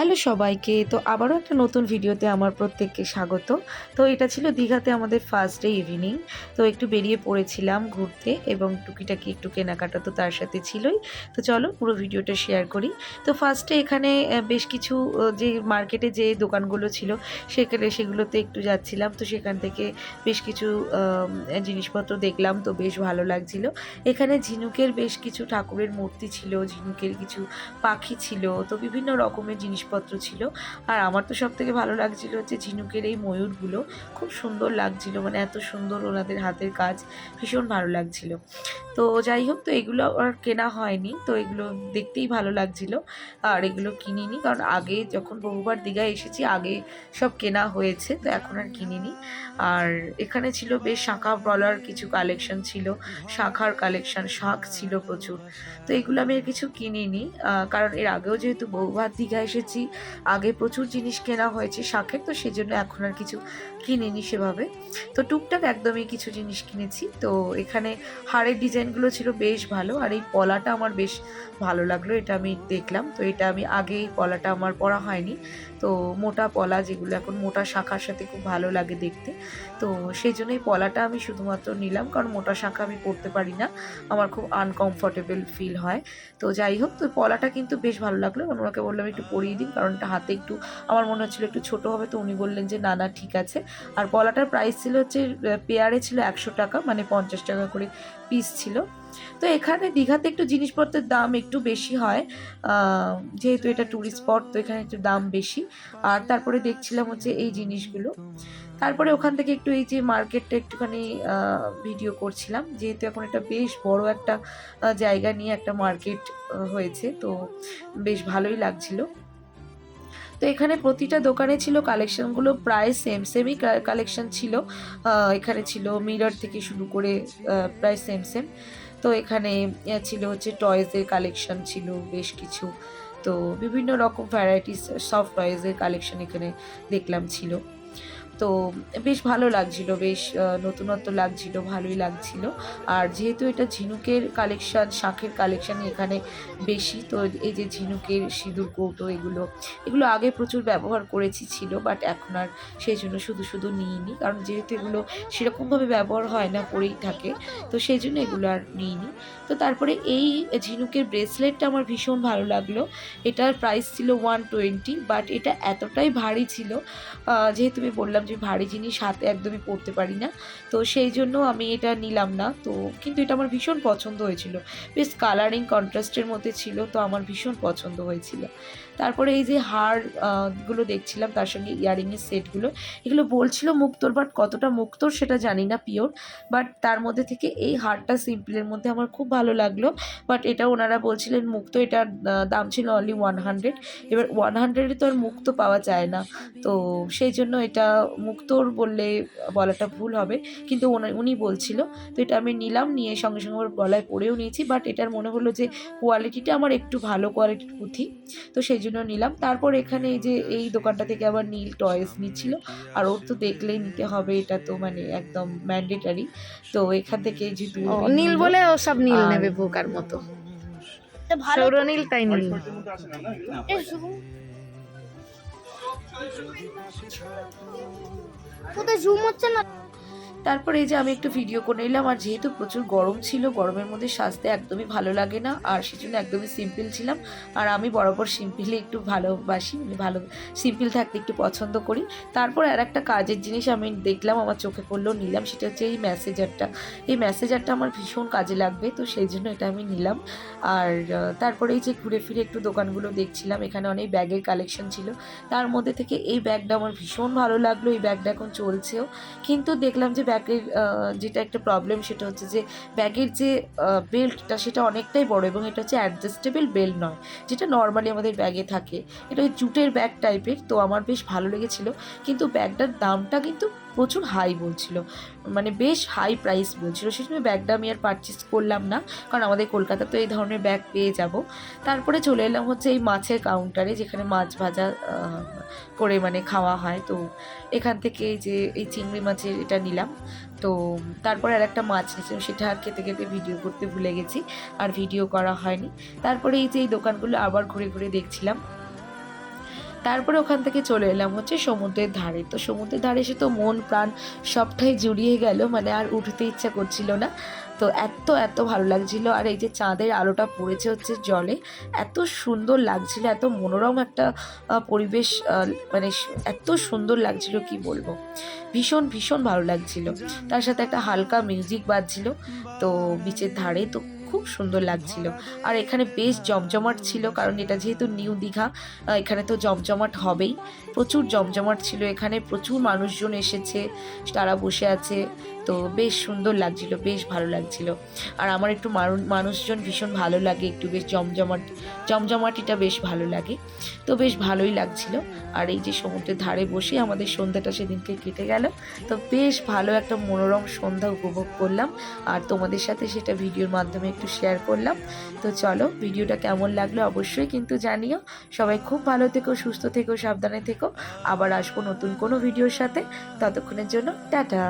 Hello সবাইকে, তো আবারও একটা নতুন ভিডিওতে আমার প্রত্যেককে স্বাগত। তো এটা ছিল দীঘাতে আমাদের ফার্স্ট ডে ইভিনিং তো একটু বেরিয়ে পড়েছিলাম ঘুরতে এবং টুকিটাকি একটু কেনাকাটা তো তার সাথে ছিলই। তো চলো পুরো ভিডিওটা শেয়ার করি। তো ফার্স্টে এখানে বেশ কিছু যে মার্কেটে যে দোকানগুলো ছিল, সেখানে সেগুলোতে একটু যাচ্ছিলাম। তো সেখান থেকে বেশ কিছু জিনিসপত্র দেখলাম, তো বেশ ভালো লাগছিল। এখানে ঝিনুকের বেশ কিছু ঠাকুরের মূর্তি ছিল, ঝিনুকের কিছু পাখি ছিল, তো বিভিন্ন রকমের জিনিসপত্র ছিল। আর আমার তো সব থেকে ভালো লাগছিল হচ্ছে ঝিনুকের এই ময়ূরগুলো খুব সুন্দর লাগছিল মানে এত সুন্দর ওনাদের হাতের কাজ ভীষণ ভালো লাগছিল। তো যাই হোক, তো এগুলো আর কেনা হয়নি, তো এগুলো দেখতেই ভালো লাগছিল। আর এগুলো কিনিনি, কারণ আগে যখন বহুবার দীঘায় এসেছি, আগে সব কেনা হয়েছে, তো এখন আর কিনিনি। আর এখানে ছিল বেশ শাঁখা বলার কিছু কালেকশন ছিল, শাঁখার কালেকশন শাঁখ ছিল প্রচুর। তো এগুলো আমি আর কিছু কিনিনি কারণ এর আগেও যেহেতু বহুবার দীঘা এসেছি আগে প্রচুর জিনিস কেনা হয়েছে শাঁখের তো সেজন্য এখন আর কিছু কিনিনি সেভাবে। তো টুকটাক একদমই কিছু জিনিস কিনেছি। তো এখানে হাড়ের ডিজাইনগুলো ছিল বেশ ভালো, আর এই পলাটা আমার বেশ ভালো লাগল, এটা আমি দেখলাম। তো এটা আমি আগে এই পলাটা আমার পরা হয়নি। তো মোটা পলা যেগুলো এখন মোটা শাখার সাথে খুব ভালো লাগে দেখতে। তো সেই জন্য এই পলাটা আমি শুধুমাত্র নিলাম, কারণ মোটা শাখা আমি পরতে পারি না। আমার খুব আনকমফোর্টেবল ফিল হয়। তো যাই হোক, তো পলাটা কিন্তু বেশ ভালো লাগল। ওনাকে বললাম একটু পরিয়ে দিন, কারণ এটা হাতে একটু, আমার মনে হচ্ছিল একটু ছোট হবে তো উনি বললেন যে, না না, ঠিক আছে। আর পলাটার প্রাইস ছিল হচ্ছে পেয়ারে ছিল একশো টাকা মানে পঞ্চাশ টাকা করে পিস ছিল। তো এখানে দীঘাতে একটু জিনিসপত্রের দাম একটু বেশি হয় যেহেতু এটা ট্যুরিস্ট স্পট তো এখানে একটু দাম বেশি। আর তারপরে দেখছিলাম হচ্ছে এই জিনিসগুলো। তারপরে ওখান থেকে একটু এই যে মার্কেটটা একটুখানি ভিডিও করছিলাম। যেহেতু এখন একটা বেশ বড় একটা জায়গা নিয়ে একটা মার্কেট হয়েছে, তো বেশ ভালোই লাগছিল। তো এখানে প্রতিটা দোকানে ছিল কালেকশনগুলো প্রায় সেম সেমই কালেকশন ছিল। এখানে ছিল মিরর থেকে শুরু করে প্রায় সেম সেম তো এখানে ছিল হচ্ছে টয়েসের কালেকশন ছিল, বেশ কিছু। তো বিভিন্ন রকম ভ্যারাইটিস সফট টয়েসের কালেকশন এখানে দেখলাম ছিল। তো বেশ ভালো লাগছিল, বেশ নতুনত্ব লাগছিল, ভালোই লাগছিল। আর যেহেতু এটা ঝিনুকের কালেকশান শাঁখের কালেকশান এখানে বেশি, তো এই যে ঝিনুকের সিঁদুর, কৌটো এগুলো এগুলো আগে প্রচুর ব্যবহার করেছি ছিল বাট এখন আর সেই জন্য শুধু শুধু নিইনি, কারণ যেহেতু এগুলো সেরকমভাবে ব্যবহার হয় না, পরেই থাকে, তো সেই জন্য এগুলো আর নিইনি। তো তারপরে এই ঝিনুকের ব্রেসলেটটা আমার ভীষণ ভালো লাগল, এটার প্রাইস ছিল ওয়ান টোয়েন্টি বাট এটা এতটাই ভারী ছিল যেহেতু আমি বললাম যে ভারী জিনিস হাতে একদমই পরতে পারি না। তো সেই জন্য আমি এটা নিলাম না। তো কিন্তু এটা আমার ভীষণ পছন্দ হয়েছিল। বেশ কালারিং কন্ট্রাস্টের মধ্যে ছিল, তো আমার ভীষণ পছন্দ হয়েছিল। তারপরে এই যে হার আহ, গুলো দেখছিলাম তার সঙ্গে ইয়ারিংয়ের সেটগুলো এগুলো বলছিল মুক্তোর বাট কতটা মুক্তোর সেটা জানি না পিওর বাট তার মধ্যে থেকে এই হারটা সিম্পলের মধ্যে আমার খুব ভালো লাগল বাট এটা ওনারা বলছিলেন মুক্ত এটার দাম ছিল অনলি ওয়ান হান্ড্রেড এবার ওয়ান হান্ড্রেডে তো আর মুক্ত পাওয়া যায় না তো সেই জন্য এটা মুক্তোর বললে বলাটা ভুল হবে কিন্তু উনি বলছিল তো এটা আমি নিলাম নিয়ে সঙ্গে সঙ্গে ওর গলায় পরেও নিয়েছি বাট এটার মনে হলো যে কোয়ালিটিটা আমার একটু ভালো কোয়ালিটির পুঁথি তো সেই জন্য নিলাম। তারপর এখানে এই যে এই দোকানটা থেকে আবার নীল টয়েস নিচ্ছিল। আর ওর তো দেখলেই নিতে হবে এটা তো মানে একদম ম্যান্ডেটারি তো এখান থেকে ও নীল বলে ও সব নীল নেবে বোকার মতো। ভালো সৌর নীল তাই নীল। কোথায় জুম হচ্ছে না? তারপরে এই যে আমি একটু ভিডিও করে নিলাম, আর যেহেতু প্রচুর গরম ছিল, গরমের মধ্যে সাজতে একদমই ভালো লাগে না, আর সেজন্য একদমই সিম্পল ছিলাম। আর আমি বরাবর সিম্পলি একটু ভালোবাসি মানে ভালো সিম্পল থাকতে একটু পছন্দ করি। তারপর আর একটা কাজের জিনিস আমি দেখলাম, আমার চোখে পড়লেও নিলাম, সেটা হচ্ছে এই মেসেজারটা এই মেসেজারটা আমার ভীষণ কাজে লাগবে, তো সেই জন্য এটা আমি নিলাম। আর তারপরে এই যে ঘুরে ফিরে একটু দোকানগুলো দেখছিলাম, এখানে অনেক ব্যাগের কালেকশন ছিল। তার মধ্যে থেকে এই ব্যাগটা আমার ভীষণ ভালো লাগল, এই ব্যাগটা এখন চলছেও। কিন্তু দেখলাম যে ব্যাগের যেটা একটা প্রবলেম সেটা হচ্ছে যে, ব্যাগের যে বেল্টটা সেটা অনেকটাই বড় এবং এটা হচ্ছে অ্যাডজাস্টেবল বেল্ট নয়, যেটা নর্মালি আমাদের ব্যাগে থাকে। এটা ওই জুটের ব্যাগ টাইপের তো আমার বেশ ভালো লেগেছিল। কিন্তু ব্যাগটার দামটা কিন্তু প্রচুর হাই বলছিল। মানে বেশ হাই প্রাইস বলছিল। সেই জন্য ব্যাগটা আমি আর পারচেস করলাম না। কারণ আমাদের কলকাতা তো এই ধরনের ব্যাগ পেয়ে যাব। তারপরে চলে এলাম হচ্ছে এই মাছের কাউন্টারে যেখানে মাছ ভাজা করে মানে খাওয়া হয়। তো এখান থেকে যে এই চিংড়ি মাছের এটা নিলাম। তো তারপরে আর একটা মাছ নিয়েছিলাম সেটা আর খেতে খেতে ভিডিও করতে ভুলে গেছি। আর ভিডিও করা হয়নি। তারপরে এই যে এই দোকানগুলো আবার ঘুরে ঘুরে দেখছিলাম। তারপরে ওখান থেকে চলে এলাম হচ্ছে সমুদ্রের ধারে। তো সমুদ্রের ধারে এসে তো মন প্রাণ সবটাই জুড়িয়ে গেল মানে আর উঠতে ইচ্ছা করছিল না। তো এত এত ভালো লাগছিল, আর এই যে চাঁদের আলোটা পড়েছে হচ্ছে জলে, এত সুন্দর লাগছিল, এত মনোরম একটা পরিবেশ মানে স- এত সুন্দর লাগছিল, কি বলব? ভীষণ ভীষণ ভালো লাগছিল। তার সাথে একটা হালকা মিউজিক বাজছিল, তো বিচের ধারে, তো খুব সুন্দর লাগছিল। আর এখানে বেশ জমজমাট ছিল, কারণ এটা যেহেতু নিউ দীঘা এখানে তো জমজমাট হবেই। প্রচুর জমজমাট ছিল এখানে, প্রচুর মানুষজন এসেছে, তারা বসে আছে, তো বেশ সুন্দর লাগছিল, বেশ ভালো লাগছিল। আর আমার একটু মানুষজন ভীষণ ভালো লাগে, একটু বেশ জমজমাট, জমজমাটিটা বেশ ভালো লাগে, তো বেশ ভালোই লাগছিল। আর এই যে সমুদ্রের ধারে বসে আমাদের সন্ধ্যাটা সেদিনকে কেটে গেল, তো বেশ ভালো একটা মনোরম সন্ধ্যা উপভোগ করলাম। আর তোমাদের সাথে সেটা ভিডিওর মাধ্যমে একটু শেয়ার করলাম। তো চলো ভিডিওটা কেমন লাগল অবশ্যই কিন্তু জানিও। সবাই খুব ভালো থেকো, সুস্থ থেকো, সাবধানে থেকো। আবার আসব নতুন কোনো ভিডিওর সাথে। ততক্ষণের জন্য টাটা।